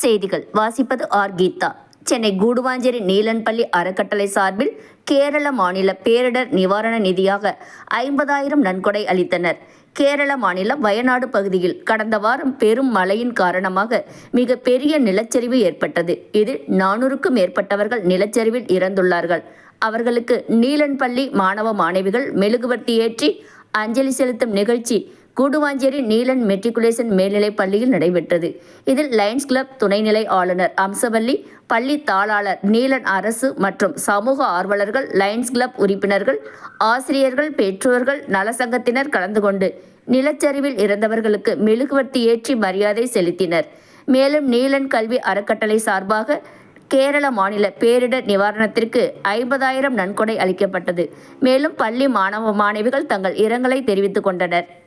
செய்திகள். வாசிப்பது ஆர். கீதா. சென்னை கூடுவாஞ்சேரி நீலன்பள்ளி அறக்கட்டளை சார்பில் கேரள மாநில பேரிடர் நிவாரண நிதியாக ஐம்பதாயிரம் நன்கொடை அளித்தனர். கேரள மாநிலம் வயநாடு பகுதியில் கடந்த வாரம் பெரும் மழையின் காரணமாக மிக பெரிய நிலச்சரிவு ஏற்பட்டது. இதில் நானூறுக்கும் மேற்பட்டவர்கள் நிலச்சரிவில் இறந்துள்ளார்கள். அவர்களுக்கு நீலன்பள்ளி மாணவ மாணவிகள் மெழுகுவர்த்தி ஏற்றி அஞ்சலி செலுத்தும் நிகழ்ச்சி கூடுவாஞ்சேரி நீலன் மெட்ரிகுலேஷன் மேல்நிலைப் பள்ளியில் நடைபெற்றது. இதில் லயன்ஸ் கிளப் துணைநிலை ஆளுநர் அம்சவல்லி பள்ளி தாளாளர் நீலன் அரசு மற்றும் சமூக ஆர்வலர்கள் லயன்ஸ் கிளப் உறுப்பினர்கள் ஆசிரியர்கள் பெற்றோர்கள் நலசங்கத்தினர் கலந்து கொண்டு நிலச்சரிவில் இறந்தவர்களுக்கு மெழுகுவர்த்தி ஏற்றி மரியாதை செலுத்தினர். மேலும் நீலன் கல்வி அறக்கட்டளை சார்பாக கேரள மாநில பேரிடர் நிவாரணத்திற்கு ஐம்பதாயிரம் நன்கொடை அளிக்கப்பட்டது. மேலும் பள்ளி மாணவ மாணவிகள் தங்கள் இரங்கலை தெரிவித்துக் கொண்டனர்.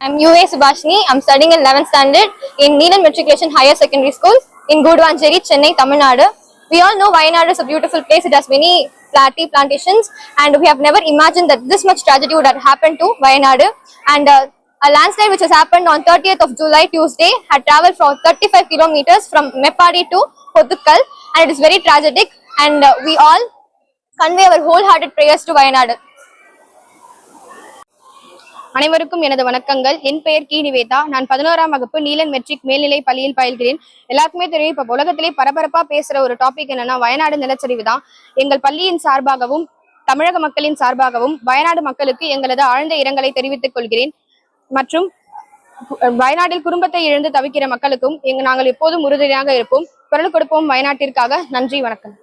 I'm UA Subhashini. I'm studying in 11th standard in Neelan Matriculation Higher Secondary School in Gudvancheri, Chennai, Tamil Nadu. We all know Wayanad is a beautiful place. It has many tea plantations, and we have never imagined that this much tragedy would have happened to Wayanad. And uh, a landslide which has happened on 30th of July, Tuesday, had traveled from 35 kilometers from Mepadi to Hodukkal, and it is very tragic. And uh, we all convey our wholehearted prayers to Wayanad. அனைவருக்கும் எனது வணக்கங்கள். என் பெயர் கி நிவேதா நான் பதினோராம் வகுப்பு Neelan matric மேல்நிலை பள்ளியில் பயில்கிறேன். எல்லாருக்குமே தெரியும் இப்ப உலகத்திலே பரபரப்பா பேசுற ஒரு டாபிக் என்னன்னா வயநாடு நிலச்சரிவு தான். எங்கள் பள்ளியின் சார்பாகவும் தமிழக மக்களின் சார்பாகவும் வயநாடு மக்களுக்கு எங்களது ஆழ்ந்த இரங்கலை தெரிவித்துக் கொள்கிறேன். மற்றும் வயநாட்டில் குடும்பத்தை இழந்து தவிக்கிற மக்களுக்கும் எங்க நாங்கள் எப்போதும் உறுதுணையாக இருப்போம். குரல் கொடுப்போம் வயநாட்டிற்காக. நன்றி வணக்கம்.